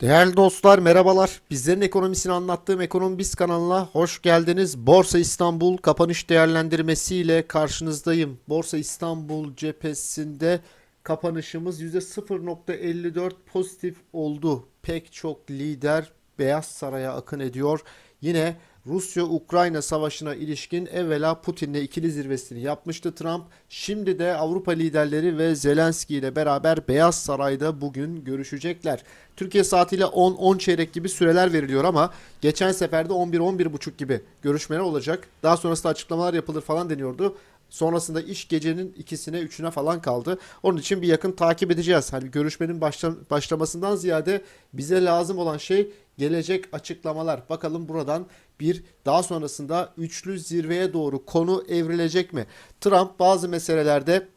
Değerli dostlar merhabalar. Bizlerin ekonomisini anlattığım Ekonomi Biz kanalına hoş geldiniz. Borsa İstanbul kapanış değerlendirmesiyle karşınızdayım. Borsa İstanbul cephesinde kapanışımız %0.54 pozitif oldu. Pek çok lider Beyaz Saray'a akın ediyor. Yine Rusya-Ukrayna savaşına ilişkin evvela Putin'le ikili zirvesini yapmıştı Trump. Şimdi de Avrupa liderleri ve Zelenski ile beraber Beyaz Saray'da bugün görüşecekler. Türkiye saatiyle 10-10 çeyrek gibi süreler veriliyor ama geçen seferde 11-11.30 gibi görüşmeler olacak. Daha sonrasında açıklamalar yapılır falan deniyordu. Sonrasında iş gecenin ikisine üçüne falan kaldı. Onun için bir yakın takip edeceğiz. Hani görüşmenin başla, başlamasından ziyade bize lazım olan şey gelecek açıklamalar. Bakalım buradan bir daha sonrasında üçlü zirveye doğru konu evrilecek mi? Trump bazı meselelerde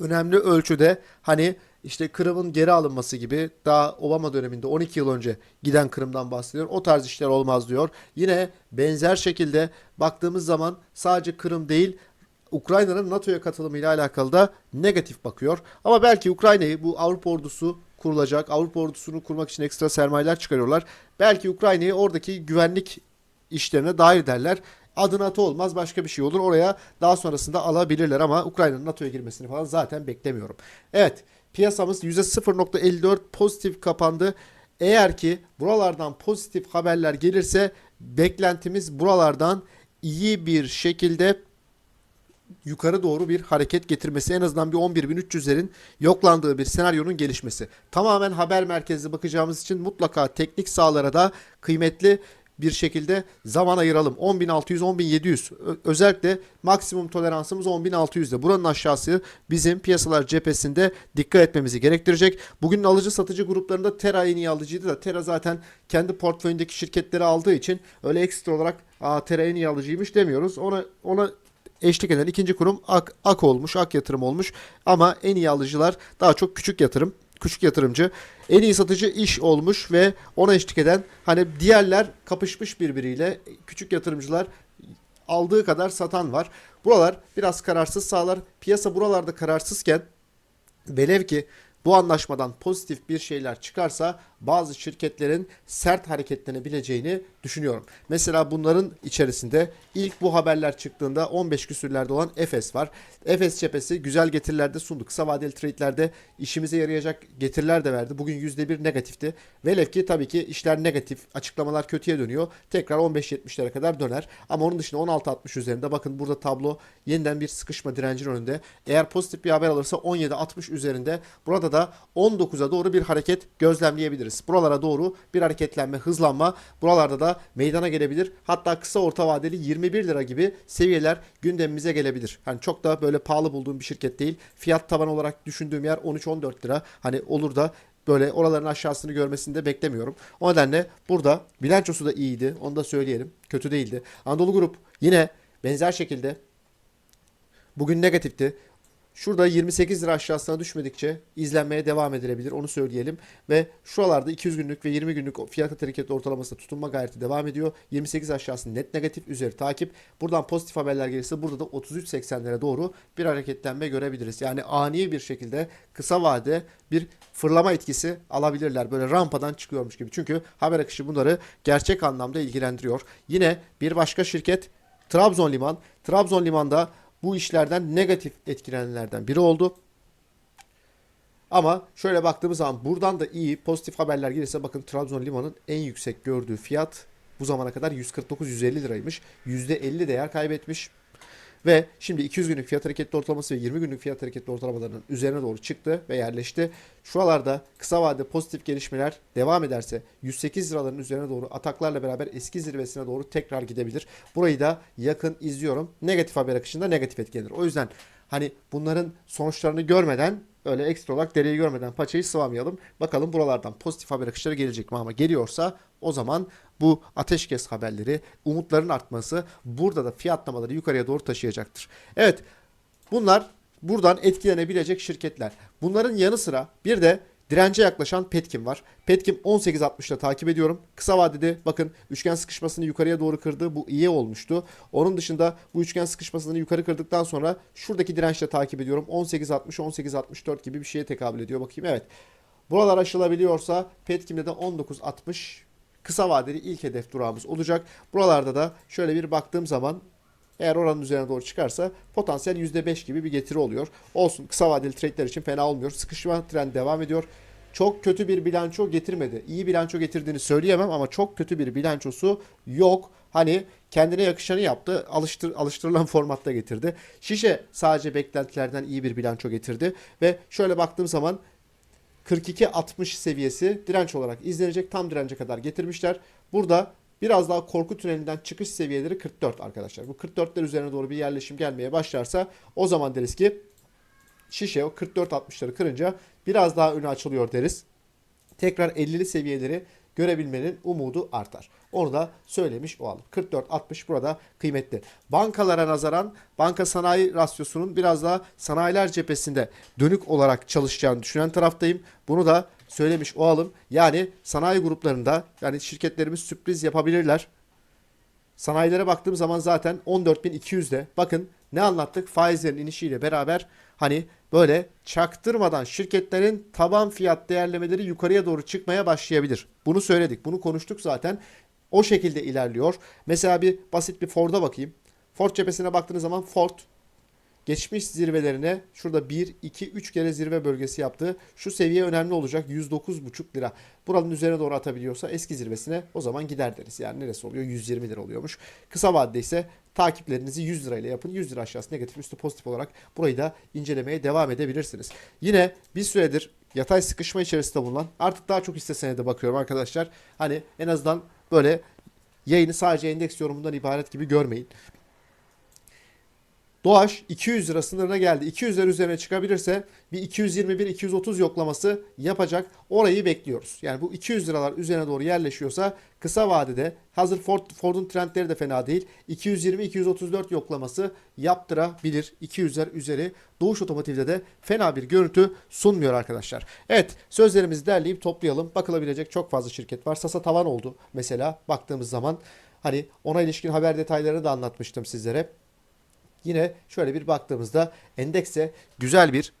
önemli ölçüde hani işte Kırım'ın geri alınması gibi daha Obama döneminde 12 yıl önce giden Kırım'dan bahsediyor. O tarz işler olmaz diyor. Yine benzer şekilde baktığımız zaman sadece Kırım değil Ukrayna'nın NATO'ya katılımıyla alakalı da negatif bakıyor. Ama belki Ukrayna'yı bu Avrupa ordusu kurulacak. Avrupa ordusunu kurmak için ekstra sermayeler çıkarıyorlar. Belki Ukrayna'yı oradaki güvenlik işlerine dahil ederler. Adı NATO olmaz başka bir şey olur. Oraya daha sonrasında alabilirler ama Ukrayna'nın NATO'ya girmesini falan zaten beklemiyorum. Evet piyasamız %0.54 pozitif kapandı. Eğer ki buralardan pozitif haberler gelirse beklentimiz buralardan iyi bir şekilde yukarı doğru bir hareket getirmesi en azından bir 11.300'lerin yoklandığı bir senaryonun gelişmesi. Tamamen haber merkezli bakacağımız için mutlaka teknik sahalara da kıymetli bir şekilde zaman ayıralım. 10.600 10.700 Ö- özellikle maksimum toleransımız 10.600'de. Buranın aşağısı bizim piyasalar cephesinde dikkat etmemizi gerektirecek. Bugün alıcı satıcı gruplarında Terra en iyi alıcıydı da Terra zaten kendi portföyündeki şirketleri aldığı için öyle ekstra olarak Aa, Terra en iyi alıcıymış demiyoruz. Ona ona eşlik eden ikinci kurum AK, AK olmuş, AK yatırım olmuş. Ama en iyi alıcılar daha çok küçük yatırım, küçük yatırımcı. En iyi satıcı iş olmuş ve ona eşlik eden hani diğerler kapışmış birbiriyle. Küçük yatırımcılar aldığı kadar satan var. Buralar biraz kararsız sağlar. Piyasa buralarda kararsızken Velev ki bu anlaşmadan pozitif bir şeyler çıkarsa bazı şirketlerin sert hareketlenebileceğini düşünüyorum. Mesela bunların içerisinde ilk bu haberler çıktığında 15 küsürlerde olan Efes var. Efes cephesi güzel getirilerde sundu. Kısa vadeli trade'lerde işimize yarayacak getiriler de verdi. Bugün %1 negatifti. Velev ki tabii ki işler negatif. Açıklamalar kötüye dönüyor. Tekrar 15.70'lere kadar döner. Ama onun dışında 16.60 üzerinde. Bakın burada tablo yeniden bir sıkışma direncin önünde. Eğer pozitif bir haber alırsa 17.60 üzerinde. Burada da 19'a doğru bir hareket gözlemleyebiliriz. Buralara doğru bir hareketlenme, hızlanma buralarda da meydana gelebilir. Hatta kısa orta vadeli 21 lira gibi seviyeler gündemimize gelebilir. Hani çok da böyle pahalı bulduğum bir şirket değil. Fiyat taban olarak düşündüğüm yer 13-14 lira. Hani olur da böyle oraların aşağısını görmesini de beklemiyorum. O nedenle burada bilançosu da iyiydi. Onu da söyleyelim. Kötü değildi. Anadolu Grup yine benzer şekilde bugün negatifti. Şurada 28 lira aşağısına düşmedikçe izlenmeye devam edilebilir onu söyleyelim. Ve şuralarda 200 günlük ve 20 günlük fiyat hareketli ortalamasında tutunma gayreti devam ediyor. 28 aşağısı net negatif üzeri takip. Buradan pozitif haberler gelirse burada da 33.80'lere doğru bir hareketlenme görebiliriz. Yani ani bir şekilde kısa vade bir fırlama etkisi alabilirler. Böyle rampadan çıkıyormuş gibi. Çünkü haber akışı bunları gerçek anlamda ilgilendiriyor. Yine bir başka şirket Trabzon Liman. Trabzon Liman'da bu işlerden negatif etkilenenlerden biri oldu. Ama şöyle baktığımız zaman buradan da iyi pozitif haberler gelirse bakın Trabzon Liman'ın en yüksek gördüğü fiyat bu zamana kadar 149-150 liraymış. %50 değer kaybetmiş. Ve şimdi 200 günlük fiyat hareketli ortalaması ve 20 günlük fiyat hareketli ortalamalarının üzerine doğru çıktı ve yerleşti. Şuralarda kısa vadede pozitif gelişmeler devam ederse 108 liraların üzerine doğru ataklarla beraber eski zirvesine doğru tekrar gidebilir. Burayı da yakın izliyorum. Negatif haber akışında negatif etkilenir. O yüzden hani bunların sonuçlarını görmeden öyle ekstra olarak dereyi görmeden paçayı sıvamayalım. Bakalım buralardan pozitif haber akışları gelecek mi ama geliyorsa o zaman bu ateşkes haberleri, umutların artması burada da fiyatlamaları yukarıya doğru taşıyacaktır. Evet bunlar buradan etkilenebilecek şirketler. Bunların yanı sıra bir de dirence yaklaşan Petkim var. Petkim 18.60'da takip ediyorum. Kısa vadede bakın üçgen sıkışmasını yukarıya doğru kırdı. Bu iyi olmuştu. Onun dışında bu üçgen sıkışmasını yukarı kırdıktan sonra şuradaki dirençle takip ediyorum. 18.60 18.64 gibi bir şeye tekabül ediyor. Bakayım evet. Buralar aşılabiliyorsa Petkim'de de 19.60 kısa vadeli ilk hedef durağımız olacak. Buralarda da şöyle bir baktığım zaman eğer oranın üzerine doğru çıkarsa potansiyel %5 gibi bir getiri oluyor. Olsun kısa vadeli trade'ler için fena olmuyor. Sıkışma trend devam ediyor. Çok kötü bir bilanço getirmedi. İyi bilanço getirdiğini söyleyemem ama çok kötü bir bilançosu yok. Hani kendine yakışanı yaptı. Alıştır, alıştırılan formatta getirdi. Şişe sadece beklentilerden iyi bir bilanço getirdi. Ve şöyle baktığım zaman 42-60 seviyesi direnç olarak izlenecek. Tam dirence kadar getirmişler. Burada biraz daha korku tünelinden çıkış seviyeleri 44 arkadaşlar. Bu 44'ler üzerine doğru bir yerleşim gelmeye başlarsa o zaman deriz ki şişe o 44-60'ları kırınca biraz daha önü açılıyor deriz. Tekrar 50'li seviyeleri görebilmenin umudu artar. Onu da söylemiş olalım. 44-60 burada kıymetli. Bankalara nazaran banka sanayi rasyosunun biraz daha sanayiler cephesinde dönük olarak çalışacağını düşünen taraftayım. Bunu da söylemiş olalım. Yani sanayi gruplarında yani şirketlerimiz sürpriz yapabilirler. Sanayilere baktığım zaman zaten 14.200'de bakın ne anlattık faizlerin inişiyle beraber hani böyle çaktırmadan şirketlerin taban fiyat değerlemeleri yukarıya doğru çıkmaya başlayabilir. Bunu söyledik bunu konuştuk zaten o şekilde ilerliyor. Mesela bir basit bir Ford'a bakayım. Ford cephesine baktığınız zaman Ford geçmiş zirvelerine şurada 1, 2, 3 kere zirve bölgesi yaptı. Şu seviye önemli olacak 109,5 lira. Buranın üzerine doğru atabiliyorsa eski zirvesine o zaman gider deriz. Yani neresi oluyor? 120 lira oluyormuş. Kısa vadede ise takiplerinizi 100 lirayla yapın. 100 lira aşağısı negatif üstü pozitif olarak burayı da incelemeye devam edebilirsiniz. Yine bir süredir yatay sıkışma içerisinde bulunan artık daha çok hisse senedi bakıyorum arkadaşlar. Hani en azından böyle yayını sadece endeks yorumundan ibaret gibi görmeyin. Doğaç 200 lira sınırına geldi. 200 lira üzerine çıkabilirse bir 221-230 yoklaması yapacak. Orayı bekliyoruz. Yani bu 200 liralar üzerine doğru yerleşiyorsa kısa vadede hazır Ford, Ford'un trendleri de fena değil. 220-234 yoklaması yaptırabilir. 200'ler üzeri Doğuş Otomotiv'de de fena bir görüntü sunmuyor arkadaşlar. Evet sözlerimizi derleyip toplayalım. Bakılabilecek çok fazla şirket var. Sasa tavan oldu mesela baktığımız zaman. Hani ona ilişkin haber detaylarını da anlatmıştım sizlere. Yine şöyle bir baktığımızda endekse güzel bir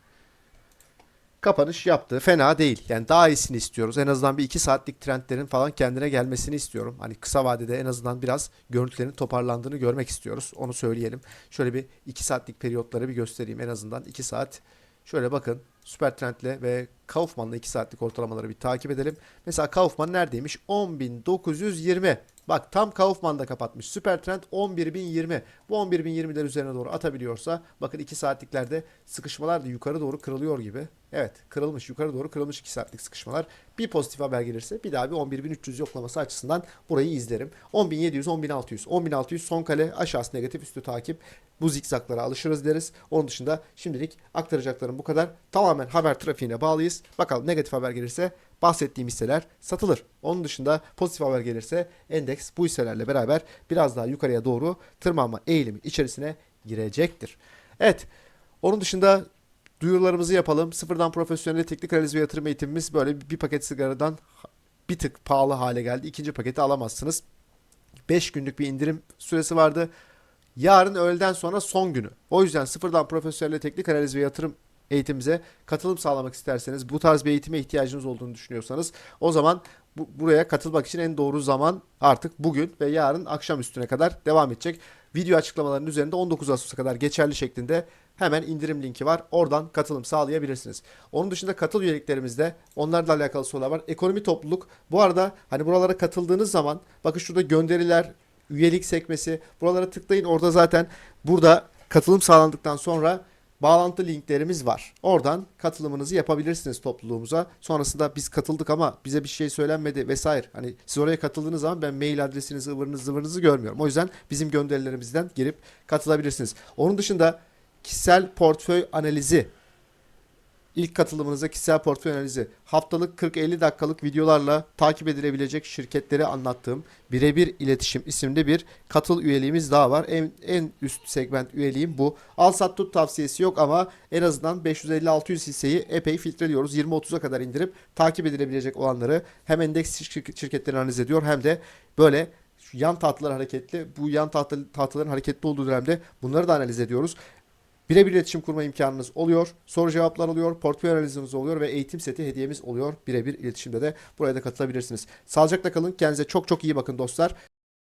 kapanış yaptı. Fena değil. Yani daha iyisini istiyoruz. En azından bir 2 saatlik trendlerin falan kendine gelmesini istiyorum. Hani kısa vadede en azından biraz görüntülerin toparlandığını görmek istiyoruz. Onu söyleyelim. Şöyle bir 2 saatlik periyotları bir göstereyim. En azından 2 saat. Şöyle bakın. Süper Trend'le ve Kaufman'la 2 saatlik ortalamaları bir takip edelim. Mesela Kaufman neredeymiş? 10.920. Bak tam Kaufman'da kapatmış. Süper Trend 11.020. Bu 11.020'ler üzerine doğru atabiliyorsa bakın 2 saatliklerde sıkışmalar da yukarı doğru kırılıyor gibi. Evet kırılmış yukarı doğru kırılmış 2 saatlik sıkışmalar. Bir pozitif haber gelirse bir daha bir 11.300 yoklaması açısından burayı izlerim. 10.700, 10.600, 10.600 son kale aşağısı negatif üstü takip. Bu zikzaklara alışırız deriz. Onun dışında şimdilik aktaracaklarım bu kadar. Tamamen haber trafiğine bağlıyız. Bakalım negatif haber gelirse bahsettiğim hisseler satılır. Onun dışında pozitif haber gelirse endeks bu hisselerle beraber biraz daha yukarıya doğru tırmanma eğilimi içerisine girecektir. Evet. Onun dışında duyurularımızı yapalım. Sıfırdan profesyonel teknik analiz ve yatırım eğitimimiz böyle bir paket sigaradan bir tık pahalı hale geldi. İkinci paketi alamazsınız. 5 günlük bir indirim süresi vardı. Yarın öğleden sonra son günü. O yüzden sıfırdan profesyonel teknik analiz ve yatırım eğitimimize katılım sağlamak isterseniz, bu tarz bir eğitime ihtiyacınız olduğunu düşünüyorsanız o zaman bu, buraya katılmak için en doğru zaman artık bugün ve yarın akşam üstüne kadar devam edecek. Video açıklamalarının üzerinde 19 Ağustos'a kadar geçerli şeklinde hemen indirim linki var. Oradan katılım sağlayabilirsiniz. Onun dışında katıl üyeliklerimizde onlarla alakalı sorular var. Ekonomi topluluk. Bu arada hani buralara katıldığınız zaman bakın şurada gönderiler, üyelik sekmesi. Buralara tıklayın. Orada zaten burada katılım sağlandıktan sonra bağlantı linklerimiz var. Oradan katılımınızı yapabilirsiniz topluluğumuza. Sonrasında biz katıldık ama bize bir şey söylenmedi vesaire. Hani siz oraya katıldığınız zaman ben mail adresinizi, ıvırınızı, zıvırınızı görmüyorum. O yüzden bizim gönderilerimizden girip katılabilirsiniz. Onun dışında kişisel portföy analizi İlk katılımınıza kişisel portföy analizi, haftalık 40-50 dakikalık videolarla takip edilebilecek şirketleri anlattığım birebir iletişim isimli bir katıl üyeliğimiz daha var. En, en üst segment üyeliğim bu. Al sat tut tavsiyesi yok ama en azından 550-600 hisseyi epey filtreliyoruz. 20-30'a kadar indirip takip edilebilecek olanları hem endeks şirketlerini analiz ediyor hem de böyle yan tahtalar hareketli. Bu yan tahta, tahtaların hareketli olduğu dönemde bunları da analiz ediyoruz. Birebir iletişim kurma imkanınız oluyor. Soru cevaplar oluyor, portföy analiziniz oluyor ve eğitim seti hediyemiz oluyor. Birebir iletişimde de buraya da katılabilirsiniz. Sağlıcakla kalın. Kendinize çok çok iyi bakın dostlar.